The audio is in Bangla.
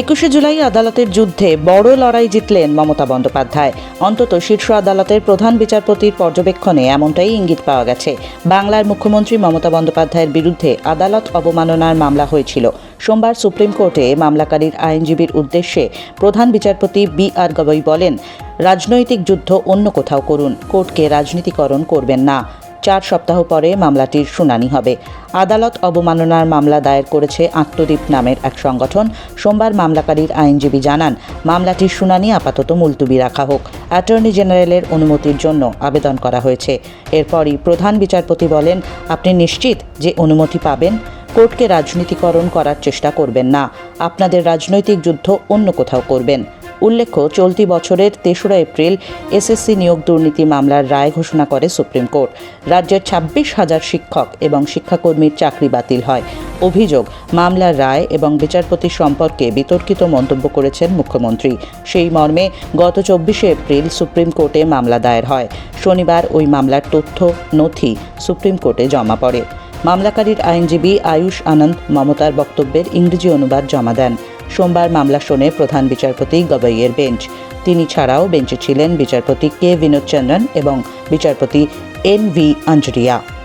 একুশে জুলাই আদালতের যুদ্ধে বড় লড়াই জিতলেন মমতা বন্দ্যোপাধ্যায়। অন্তত শীর্ষ আদালতের প্রধান বিচারপতির পর্যবেক্ষণে এমনটাই ইঙ্গিত পাওয়া গেছে। বাংলার মুখ্যমন্ত্রী মমতা বন্দ্যোপাধ্যায়ের বিরুদ্ধে আদালত অবমাননার মামলা হয়েছিল। সোমবার সুপ্রিম কোর্টে মামলাকারীর আইনজীবীর উদ্দেশ্যে প্রধান বিচারপতি বি আর গবৈ বলেন, রাজনৈতিক যুদ্ধ অন্য কোথাও করুন। কোর্টকে রাজনীতিকরণ করবেন না। চার সপ্তাহ পরে মামলাটির শুনানি হবে। আদালত অবমাননার মামলা দায়ের করেছে আত্মদ্বীপ নামের এক সংগঠন। সোমবার মামলাকারীর আইনজীবী জানান, মামলাটির শুনানি আপাতত মুলতুবি রাখা হোক। অ্যাটর্নি জেনারেলের অনুমতির জন্য আবেদন করা হয়েছে। এরপরই প্রধান বিচারপতি বলেন, আপনি নিশ্চিত যে অনুমতি পাবেন? কোর্টকে রাজনীতিকরণ করার চেষ্টা করবেন না। আপনাদের রাজনৈতিক যুদ্ধ অন্য কোথাও করবেন। উল্লেখ্য, চলতি বছরের তেসরা এপ্রিল এসএসসি নিয়োগ দুর্নীতি মামলার রায় ঘোষণা করে সুপ্রিম কোর্ট। রাজ্যের ছাব্বিশ হাজার শিক্ষক এবং শিক্ষাকর্মীর চাকরি বাতিল হয়। অভিযোগ, মামলার রায় এবং বিচারপতি সম্পর্কে বিতর্কিত মন্তব্য করেছেন মুখ্যমন্ত্রী। সেই মর্মে গত চব্বিশে এপ্রিল সুপ্রিম কোর্টে মামলা দায়ের হয়। শনিবার ওই মামলার তথ্য, নথি সুপ্রিম কোর্টে জমা পড়ে। মামলাকারীর আইনজীবী আয়ুষ আনন্দ মমতার বক্তব্যের ইংরেজি অনুবাদ জমা দেন। সোমবার মামলা শোনে প্রধান বিচারপতি গবাইয়ের বেঞ্চ। তিনি ছাড়াও বেঞ্চে ছিলেন বিচারপতি কে. বিনোদ চন্দ্রন এবং বিচারপতি এন ভি আঞ্জরিয়া।